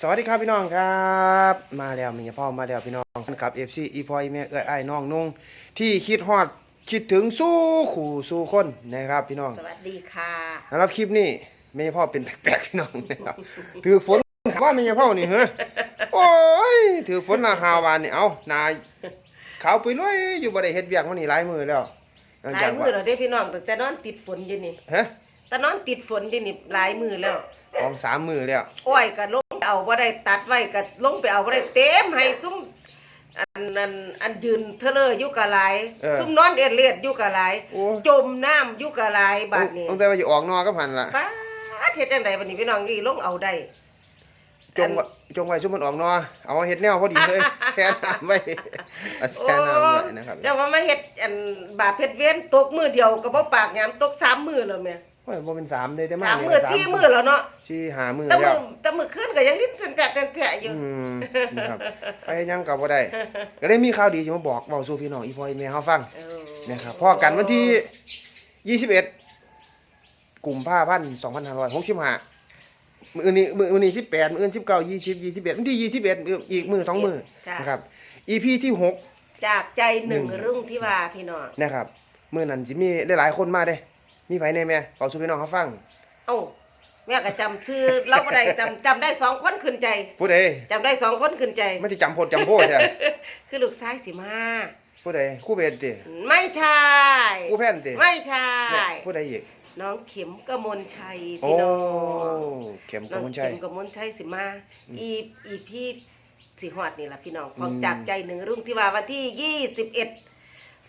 สวัสดีครับพี่น้องครับ มาแล้วมีพ่อมาแล้วพี่น้องครับ FC อีพอยแม่เอ้ยไอ้ายน้องนุ่งที่คิดฮอดคิดถึงสู้ขู่สู้คนนะครับพี่น้องสวัสดีค่ะสำหรับคลิปนี้แม่พ่อเป็นแปลกๆพี่น้องนะครับถือฝนว่าแม่พ่อนี่เหรอโอ้ยถือฝนหนาหาวานนี่เอานายขาวไปเลยอยู่บ่ได้เฮ็ดเวียกวันนี้หลายมือแล้วหลังหลาจายกมืว่าอเราได้พี่น้องตั้งแต่นอนติดฝนอยู่นี่ฮะแต่นอนติดฝนอยู่นี่หลายมือแล้วสองสามมือแล้ว อ้อยก็ลงไป เอาบ่ได้ตัดไว้ก็ลงไปเอาบ่ได้เต็มให้ซุ่มอันนั้นอันยืนเทเลออยู่กะหลายเออซุ่มนอนเอ็ดเลียดอยู่กะหลายโอ้ จมน้ำอยู่กะหลายบาดนี้ตั้งแต่ว่าอยู่ออกนอกก็พันละป้าดเฮ็ดจังไดบัดนี้พี่น้องอีลงเอาได้ จงไว้จงไว้ชุบมันออกนอเอามาเฮ็ดแนวพอดีเลยแช่น้ำไว้เอาแช่น้ำไว้นะครับจะว่ามาเฮ็ดอันบาปเฮ็ดเวียนตกมือเดียวก็บ่ปากยามตกสามมือแล้วแม่ โอ้ยบ่เป็นสามเลยแต่มาสามนี่มือก็ที่มือแล้วเนาะสี่หามือแต่มืแล้อวแต่มือขึ้นก็ยังลิ้นแตะแตะอยู่อืมนะครับไปยังกับบ่ได้ก็ได้มีข่าวดีจะมาบอกเว้าสู่พี่น้องอีพ่ออีแม่เฮาฟังเออนะครับพอกันวันที่21กุมภาพันธ์2565มื้อนี้มื้อมื้อนี้18มื้ออื่น19 20 21วันที่21มื้ออีกมื้อสองมื้อจ้ะนะครับ EP ที่หกจากใจหนึ่งหนึ่งรุ่งที่ว่าพี่น้องนะครับมื้อนั้นสิมีหลายๆคนมาเด้ มีไผแน่แม่เว้าสู่พี่น้องเฮาฟัง เอ้าแม่ก็จำชื่อเราก็ได้จำจำได้สองคนขึ้นใจผู้ใดจำได้สองคนขึ้นใจ ไม่ได้จำโพดจำโพดใช่คือลูกชายสิมาผู้ใดคู่เบนติไม่ใช่คู่แพนติไม่ใช่เนี่ยผู้ใดอีกน้องเข็มกมลชัยโอ้พี่น้องเข็มกน้องมลชัเข็ยมกมลชัยสิมาอืม อีอีพี่สิฮอดนี่ล่ะพี่น้องของอืมจากใจหนึ่งรุ่งที่ว่าวันที่ยี่สิบ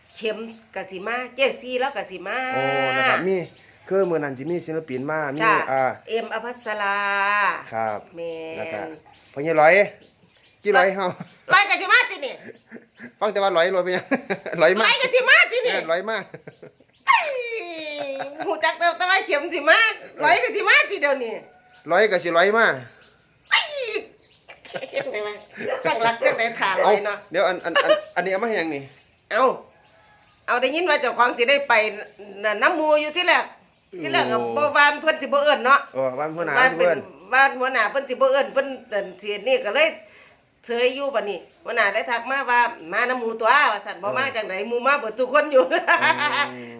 เอ็ดเข็มกสิมาเจซี่แล้วกสิมาโอ้นะครับมีคือมื้อนั้นสิมีศิลปินมามีจ้ะอ่าเอ็มอภัสราครับแมแล้วก็นพ่อใหญ่ร้อยกี่ร้อยเฮาไปกสิมาที่นี่ฟังแต่ว่าร้อยร้อยไปยัง ร้อยไปมากกสิมาที่นี่เออร้อยมาก เอ้ยหูจักแต่แต่ว่าเข็มสิมาร้อยกสิมาที่เดียวนี่ร้อยก็สิร้อยมากไอ้เฮ็ดได้ไหมตั้งหลักจังได๋ถ่าร้เอาอยเนาะ เดี๋ยวอันอันอันอันนี้เอามาให้ยังนี่ เอา เอาได้ยินว่าเจ้าของสิได้ไปน่ะน้ำหมูอยู่ที่แรกที่แรกก็บ่วานเพิ่นสิบ่เอิ้นเนาะโอ้วันหัวหน้าบ้านเป็เพื่อนนบ้านหัวหน้าเพิ่นสิบ่เอิ้นเพิ่นเดินเสียนี่ก็เลยเฉยอยู่บัดนี้หัวหน้าได้ทักมาว่ามาน้ำหมูตัวว่าซั่นบ่มาจังไดหมู่มาเบิดทุกคนอยู่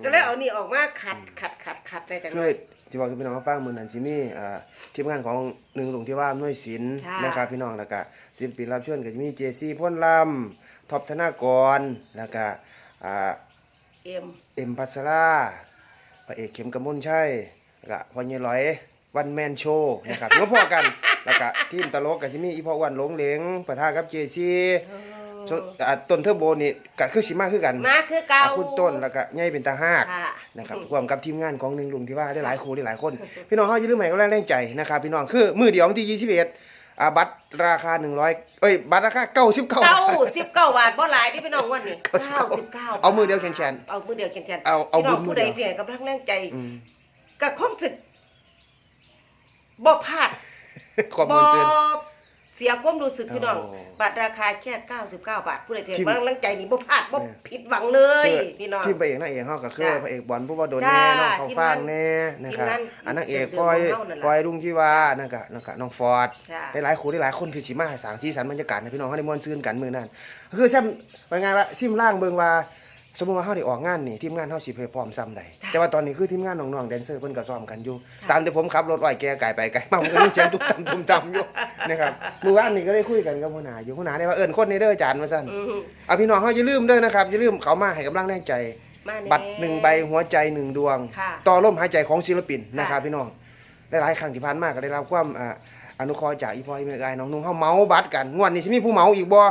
ก็เลยเอานี่ออกมาขัดขัดขัดขัดได้จัง ช่วยสิบอกสู่พี่น้องฟังมื้อนั้นสิมีอ่าทีมงานของหนึ่งหลวงที่ว่าหน่วยศิลป์ค่ะ นะครับพี่น้องแล้วก็ศิลปินรับเชิญก็จะมีเจซี่พ่นลำท็อปธนากรแล้วก็อ่า เอ็มเอ็มพัสราพระเอกเข็มกำมลชัยแล้วก็พ่อใหญ่ร้อยวันแมนโชว์นะครับมาพอกัน แล้วก็ทีมตลกก็สิมีอีพ่ออ้วนหลงเหลงปะทะกับเจซี่ส่วนอ่าต้นเทอร์โบนี่ก็คือสิมาคือกันมาคือเก่า อ่าคุณต้นแล้วก็ใหญ่เป็นตาหากค่ะ นะครับรวมกับทีมงานของหนึ่งลุงที่ว่าได้หลายครูได้หลายคน พี่น้องเฮาอย่าลืมให้กำลังแรงใจนะครับพี่น้องคือมื้อเดียววันที่21 อ่าบัตรราคา100เอ้ยบัตรราคา99เก้าสิบเก้าบาทบ่หลายที่พี่น้องวันนี้เก้าเก้าสิสิบบเก้าเก้าเอามือเดียวแขนเอามือเดียวแขนแขนเอาเอาพี่น้องบุญมือผู้ใดเดียว เสียกำลังแรงใจอืมก็คงสึกบ่พลาด ขอบคุณเซิน เสียความรู้สึกพี่น้อง โอ้บัตรราคาแค่ 99 บาท ผู้ใดเสียที่กำลังใจนี่บ่พลาดบ่แม่ผิดหวังเลยพี่น้อง ทีมพระเอกนางเอกเฮาก็คือจ้ะพระเอกบอลผู้ว่าโดนจ้าแน่น้องเขาทีมฟางงานแน่นะครับทีมงานอันนางเอกเดิมๆก้อยของเฮานั่นล่ะ ก้อยลุงที่ว่านั่นก็นั่นก็น้องฟอร์ด จ้ะได้หลายครูได้หลายคนที่สิมาให้สร้างสีสันบรรยากาศให้พี่น้องเฮาได้ม่วนซื่นกันมื้อนั้น คือแซมว่าไงว่าซิมล่างเบิ่งว่า สมมุติว่าเฮาได้ออกงานนี่ทีมงานเฮาสิเพพร้อมซ้ำใดจ้ะแต่ว่าตอนนี้คือทีมงานน้องๆแดนเซอร์เพิ่นก็ซ้อมกันอยู่ ค่ะ ตามที่ผมขับรถอ้อยแกไก่ไปไก่มาผมก็ได้ยินเสียงตุ้มตำตุ้มตำอยู่นะครับมื้อวานนี้ก็ได้คุยกันกับหัวหน้าอยู่หัวหน้าได้ว่าเอิ้นคนในเด้ออาจารย์ว่าซั่นอืมเอาพี่น้องเฮาอย่าลืมเด้อนะครับอย่าลืมเขามาให้กำลังแรงใจ มาแน่บัตรหนึ่งใบหัวใจหนึ่งดวง ค่ะ ต่อลมหายใจของศิลปินนะครับค่ะพี่น้องหลายๆครั้งที่ผ่านมาก็ได้รับความอ่าอนุเคราะห์จากอีพอยเมกายน้องนุ่งเฮาเมาบัตรกันงวดนี้สิมีผู้เมาอีกบ่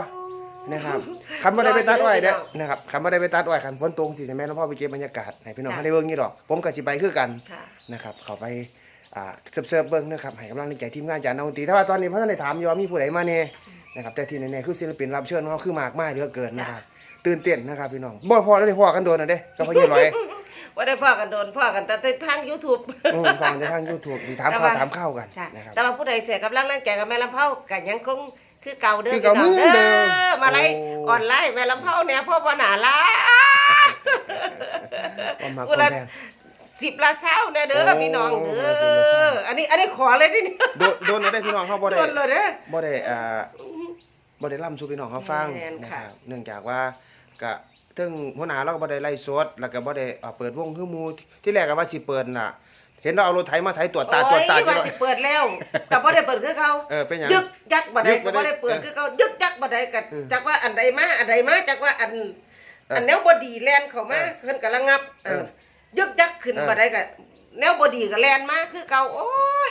นะครับคันบ่ได้ไปตัดอ้อยเด้อนะครับคันบ่ได้ไปตัดอ้อยคันฝนตกสิใช่ไหมแล้วพ่อไปเก็บบรรยากาศให้พี่น้องค่ะเฮาได้เบิ่งนี่ดอก ผมก็สิไปคือกันค่ะ นะครับเข้าไปอ่าเสิร์ฟๆเบิ่งนะครับให้กำลังใจทีมงานจากนักดนตรีถ้าว่าตอนนี้เพิ่นได้ถามอยู่ว่ามีผู้ใดมาแน่นะครับแต่ที่แน่ๆคือศิลปินรับเชิญของเขาคือมากมายเหลือเกินนะครับตื่นเต้นนะครับพี่น้องบ่พอแล้วได้พอกันโดนน่ะเด้ก็พอยี่ร้อย ว่าได้พ่อกันโดนพ่อกันแต่ทาง YouTube อืมฟังในทาง YouTube มีถามแต่ข้าวว่าถามข้าวกันใช่นะครับ แต่ว่าผู้ใดเสียกำลังแรงใจกับแม่ลำเผาก็ยังคง คือเก่าเด้อคือเก่าพี่น้องเหมือนเดิมมาไล่โอ้ออนไลน์แม่ลำเผาเนี่ยพ่อบ่หนาละความมาคผู้วามละแพงสิบละเช้าเด้อเด้อโอ้พี่น้องเด้สิบละเช้าออันนี้อันนี้ขอเลยดิเนี่ยโดนโดนได้พี่น้องเขาบ่ได้โดนเลยเด้อบ่ได้อ่าบ่ได้ล่ำสู่พี่น้องเขาฟังแม่นนะค่ะครับเนื่องจากว่าก็ถึงหัวหน้าเราก็บ่ได้ไล่สดแล้วก็บ่ได้อ่าเปิดวงคือหมู่ที่แรกก็ว่าสิเปิดน่ะ เห็นเราเอารถไถมาไถตรวจตาตรวจตาโอ้ยอยู่ว่าเนาะสิเปิดแล้วแต่บ่ได้เปิดคือเขาเออเป็นหยังยึกยักบ่ได้ยึกบ่ก็ได้บ่ได้เปิดเออคือเขายึกยักบ่ได้ก็เออจักว่าอันใดมาอันใดมาจักว่าอันเอออัอันแนวบ่ดีแล่นเข้ามาเออเพิ่นก็ระงับเออเออยึกยักขึ้นเออ บ่ได้ก็แนวบ่ดีก็แล่นมาคือเก่าโอ้ย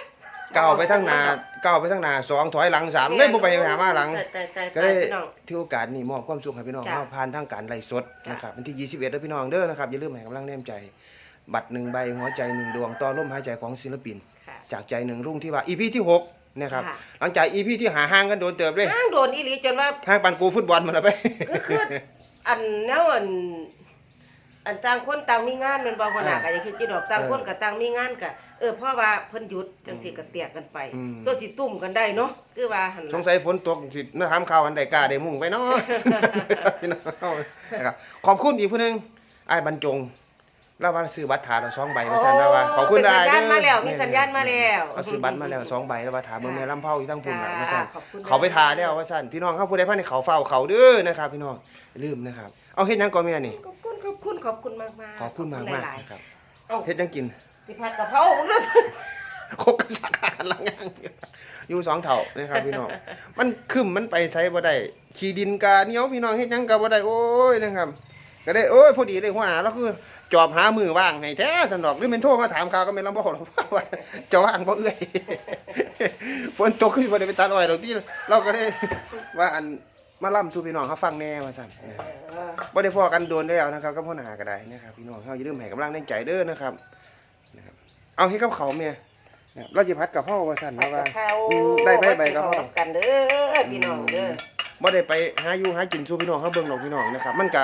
ก้าวไปทางหน้าก้าวไปทางหน้าสองถอยหลังสามเลยบ่ไปหามาหลังตายตายก็ตาได้ยพี่น้องที่โอกาสนี้มอบความสุขให้พี่น้องจ้ะเฮาผ่านทางการไลฟ์สดจ้ะนะครับวันที่ 21เด้อพี่น้องเด้อนะครับอย่าลืมให้กำลังแนมใจ บัตรหนึ่งใบหัวใจหนึ่งดวงต่อลมหายใจของศิลปิน ค่ะจากใจหนึ่งรุ่งที่ว่า EP ที่6นะครับค่ะ หลังจาก EP ที่หาห้างกันโดนเติบเลยห้างโดนอีหลีจนว่าห้างปันกูฟุตบอลมันละไปก็คือ อันแนวอัน อันต่างคนต่างมีงานแมันบ่หัวหน้าอ่าก็อย่าคิดจิดอกต่างคนเออก็ต่างมีงานก็เออเพราะว่าเพิ่นหยุดจังซี่ก็เตียกกันไปอืม ส่วนสิตุ่มกันได้เนาะคือว่าหั่นสงล่ะสัยฝนตกสิน่าถามข่าวอันใดกล้าได้มุ่งไปเนาะ พี่น้องนะครับขอบคุณอีกผู้หนึงอ้ายบรรจง เราว่าซื้อบัตรถาละสองใบว่าซั่นแล้วว่าขอบคุณเป็นอ้ายสัญญาณเด้อมาแล้วมีสัญญาณมาแล้วเอาซื้อบัตรมาแล้วสองใบแล้วว่าถามเบิ่งแม่ลำเผาอีกทั้งพุ่นน่ะว่าซั่นขอบคุณนะเขาไปทาแล้วว่าซั่นพี่น้องเขาผู้ใดพาในเขาเฝ้าเขาเด้อนะครับพี่น้องอย่าลืมนะครับ เอาเฮ็ดหยังก่อนแม่นี่ขอบคุณขอบคุณขอบคุณมากมากขอบคุณมากมากหลายนะครับๆเอ้าเฮ็ดหยังกินสิผัดกะเพราผมเด้อคกกับสาขาหลังย่างอยู่อยู่สองเท่านะครับพี่น้องมันคึมมันไปใช้บ่ได้ขี้ดินกาเหนียวพี่น้องเฮ็ดหยังก็บ่ได้โอ้ยนะครับ ก็ได้โอ้ยพอดีเลยหัวหน้าแล้วคือจอบหามือว่างให้แท้ซั่นดอกหรือเป็นโทรมาถามข่าวก็แม่นลำบ่หรอกว่าจะว่างบ่เอื้อยฝนตกคือบ่ได้ไปตัดอ้อยดอกที่เราก็ได้ว่าอันมาล่ำสู่พี่น้องเขาฟังแน่ว่าซั่นนะครับเออบ่ได้พอกันโดนแล้วนะครับกับพ่อหนาก็ได้นะครับพี่น้องเฮาอย่าลืมให้กำลังแรงใจเด้อนะครับนะครับเอาให้กับเขาวเมียนะครับเราจะพัดกับพ่อว่าสั่นผัดว่ากะเพราอืมได้ไปใบกะเพรากินข้าวกันเด้อพี่น้องเด้อบ่ได้ไปหาอยู่หากินสู่พี่น้องเขาเบิ่งหรอกพี่น้องนะครับ มันก็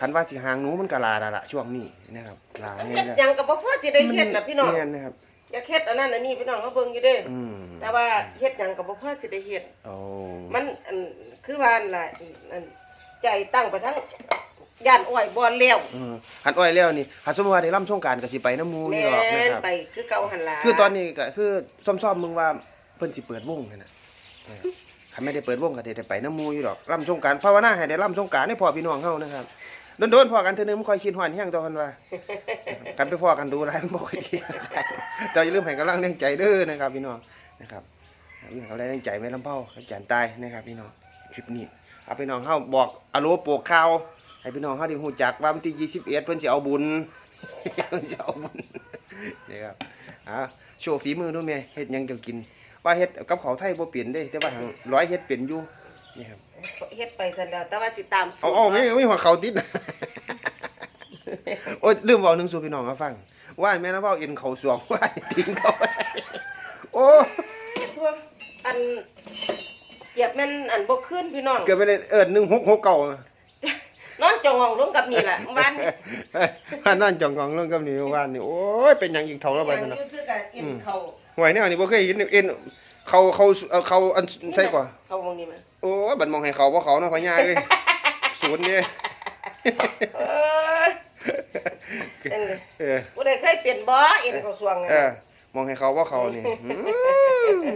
คันว่าสิหางหนูมันก็ลาละละช่วงนี้นะครับลาเฮ็เนี่ยดนะหยังก็บ่พอสิได้เฮ็ดน่ะพี่น้องแม่นะครับ อยากเฮ็ดอันนั้นอันนี้พี่น้องเขาเบิ่งอยู่เด้ออืมแต่ว่าเฮ็ดหยังก็บ่พอสิได้เฮ็ด โอ้มันอันคือว่าอันล่ะอันใจตั้งไปทั้งย่านอ้อยบ่แล้วเออคันอ้อยแล้วนี่คันสมมุติว่าได้ล่ำสงกรารก็สิไปน้ำหมูนี่แม่หรอกนะนครับ ไปคือเก่าหั่นล่ะคือตอนนี้ก็คือซ่อมๆมึงว่าเพิ่นสิเปิดวงนั่นน่ะเออคันไม่ได้เปิดวงก็ได้ไปน้ำหมูอยู่ดอกล่ำสงกรารภาวนาให้ได้ล่ำสงกรารให้พ่อพี่น้องเฮานะครับ โดนๆพอกันเทื่อนึงมันคอยคิดฮอดแฮงตัวเพิ่นว่ากันไปพอกันดูหลายมันบ่ค่อยดีแต่อย่าลืมให้กำลังแรงใจเด้อนะครับพี่น้องนะครับอย่าลืมให้กำลังแรงใจแม่ลำเผาอาจารย์ตายนะครับพี่น้องคลิปนี้เอาพี่น้องเฮาบอกอโลโปกข่าวให้พี่น้องเฮาได้ฮู้จักว่าวันที่21เพิ่นสิเอาบุญเพิ่นสิเอาบุญนะครับอ่าโชว์ฝีมือดูแม่เฮ็ดยังจ้ากิน ว่าเฮ็ดกับเขาไทยบ่เปลี่ยนเด้ แต่ว่าหังร้อยเฮ็ดเป็นอยู่ นี่ครับเฮ็ดไปซั่นแล้วแต่ว่าสิตามสูเอาตรเอาไม่ไม่หัวเขาติดนะ โอ้ยลืมบอกหนึงสู่พี่น้องมาฟัง ว่าแม่นำเว้าเอ็นเขาสวงว่าทิ้งเขาไว้โอ้ทั่วอันเจ็บแม่นอันบ่ขึ้นพี่น้อง เกิดไปเลยเอิ้น1669นอนจองห้องลงกับนี่ล่ะบ้านนี่อันนั่นจองของเรื่องกับนี่ว่านนี่โอ้ยเป็นหยังอีกเท่าแล้วบัดยันั้นงน่ะอยู่ซื้อกันอินเขาหวยแนวนี่บ่เคยเห็นเอ็นเขาเขาเอาเขาอันใช่กว่าเขามองนี่มัน โอ้ยบัดมองให้เขาบ่เขาเนาะพ่อย่าเอ้ยศูนย์เด้เอ้ยเอ็นเลยเออผู้ใดเคยเปลี่ยนบ่เอ็นเขาสวงไงเออมองให้เขาว่าเขานี่อื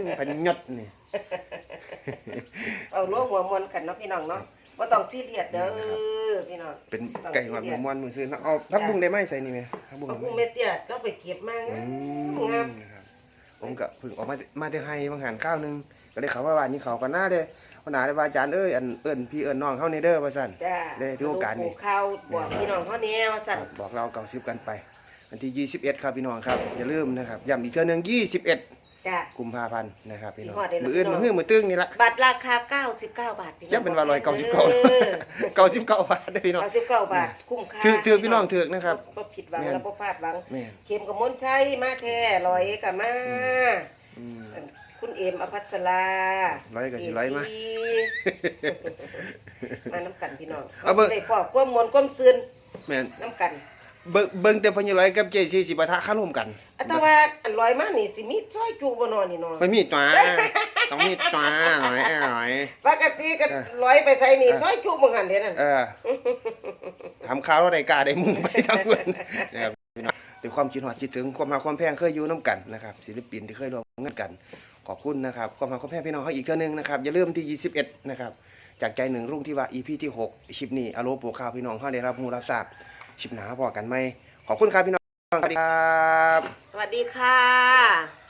มพันยศนี่เอาล้วหัวมวนกันเนาะพี่น้องเนาะบ่ต้องซีเรียสเด้อพี่น้องเป็นไก่หวานหมูมวนมือซื้อเนาะเอาทักบุ้งได้ไหมใส่นี่ไหมทักบุ้งเอาได้ผู้ไหมเม็ดเตี้ยเราไปเก็บมาอืงามมนะครับผมก็เพิ่งออกมามาได้ให้บางหันข้าวหนึงก็ได้ข่าวว่าวันนี้เขาก็น่าเด้วั นหนาได้ว่าอาจารย์เอ้ยอันเอิ้นพี่เอิ้นน้องเขาในเด้อว่าซั่น จ้าได้ถือโอกาสนี่ปลูข้าวบอกพี่น้องเขาแน่ว่าสั่นบอกเราเก่าสิบกันไป วันที่ 21 ครับพี่น้องครับอย่าลืมนะครับย้ำอีกเทื่อหนึง21 จ้า กุมภาพันธ์นะครับพี่น้องสิฮอดได้แล้วมืออื่นพี่น้มืองอหื้อมือตึ้งนี่ละ บัตรราคา 99 บาทพี่น้องยังเป็นว่าร้อยเก้าสิบอเก้าเก้าสิบเก้าบาทได้อพี่น้อง99บาท คุ้มค่าถือถือพี่น้องถือนะครับบ่ผิดหวังแม่น แล้วบ่พลาดหวัง แม่นเข็มกับมนชัยมาแท้ลอยกับมาอืม คุณเอมอภัสราร้อยก็สิร้อยมาเมาน้ำกันพี่น้องเอาเบิ่ง ได้พอความมวลความซื่นแม่นน้ำกันเบิ่งเบิ่งแต่พญาร้อยกับเจซีสิปะทะคารมกันอัตว่าอันลอยมานี่สิมีซอยจูบ่นอนนี่เนาะไม่มีตัวต้องมีตัวหน่อยหน่อย ปกติก็เออลอยไปใส่นี่เออซอยจูบ่หันเด้นั่นเออทำข้าวแล้วได้กล้าได้มุงไปทั้งวันนะครับพี่น้องเป็นความคิดฮอดคิดถึงความมาความแพงเคยอยู่น้กันนะครับศิลปินที่เคยร่วมงานกัน ขอบคุณนะครับความาความแพ่พี่น้องเขาอีกเท่านึงนะครับอย่าลืมที่ 21 นะครับ จากใจหนึ่งรุ่งที่ว่า EP ที่ 6 ชิปนี้อารมณ์ปูข้าวพี่น้องเขาได้รับรู้รับทราบชิปหนาพอกันไหมขอบคุณครับพี่น้องสวัสดีครับ สวัสดีค่ะ